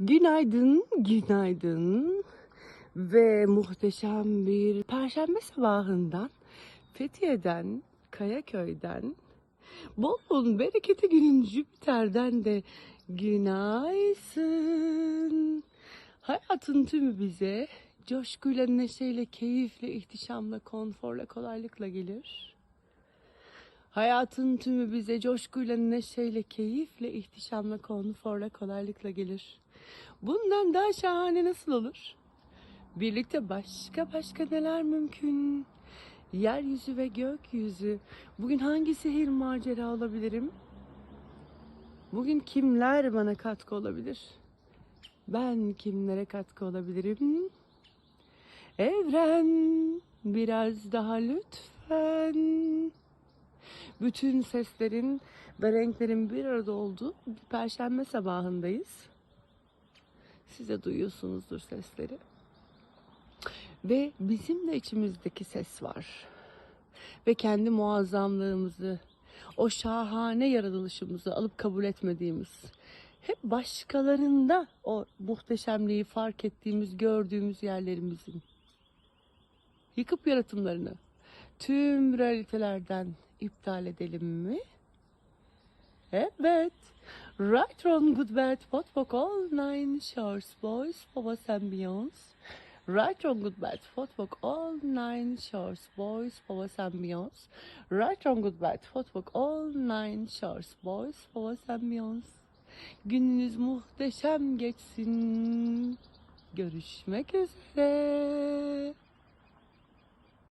Günaydın, günaydın ve muhteşem bir perşembe sabahından Fethiye'den, Kayaköy'den, bolluğun bereketi günün Jüpiter'den de günaysın. Hayatın tümü bize coşkuyla, neşeyle, keyifle, ihtişamla, konforla, kolaylıkla gelir. Hayatın tümü bize coşkuyla, neşeyle, keyifle, ihtişamla, konforla, kolaylıkla gelir. Bundan daha şahane nasıl olur? Birlikte başka başka neler mümkün? Yeryüzü ve gökyüzü. Bugün hangi sihir macera olabilirim? Bugün kimler bana katkı olabilir? Ben kimlere katkı olabilirim? Evren biraz daha lütfen. Bütün seslerin ve renklerin bir arada olduğu bir perşembe sabahındayız. Siz de duyuyorsunuzdur sesleri. Ve bizim de içimizdeki ses var. Ve kendi muazzamlığımızı, o şahane yaratılışımızı alıp kabul etmediğimiz, hep başkalarında o muhteşemliği fark ettiğimiz, gördüğümüz yerlerimizin yıkıp yaratımlarını tüm realitelerden iptal edelim mi? Evet. Right, wrong, good, bad, what, fuck, all nine shores, boys, Pavas and Beyonds. Right, wrong, good, bad, what, fuck, all nine shores, boys, Pavas and Beyonds. Right, wrong, good, bad, what, fuck, all nine shores, boys, Pavas and Beyonds. Gününüz muhteşem geçsin. Görüşmek üzere.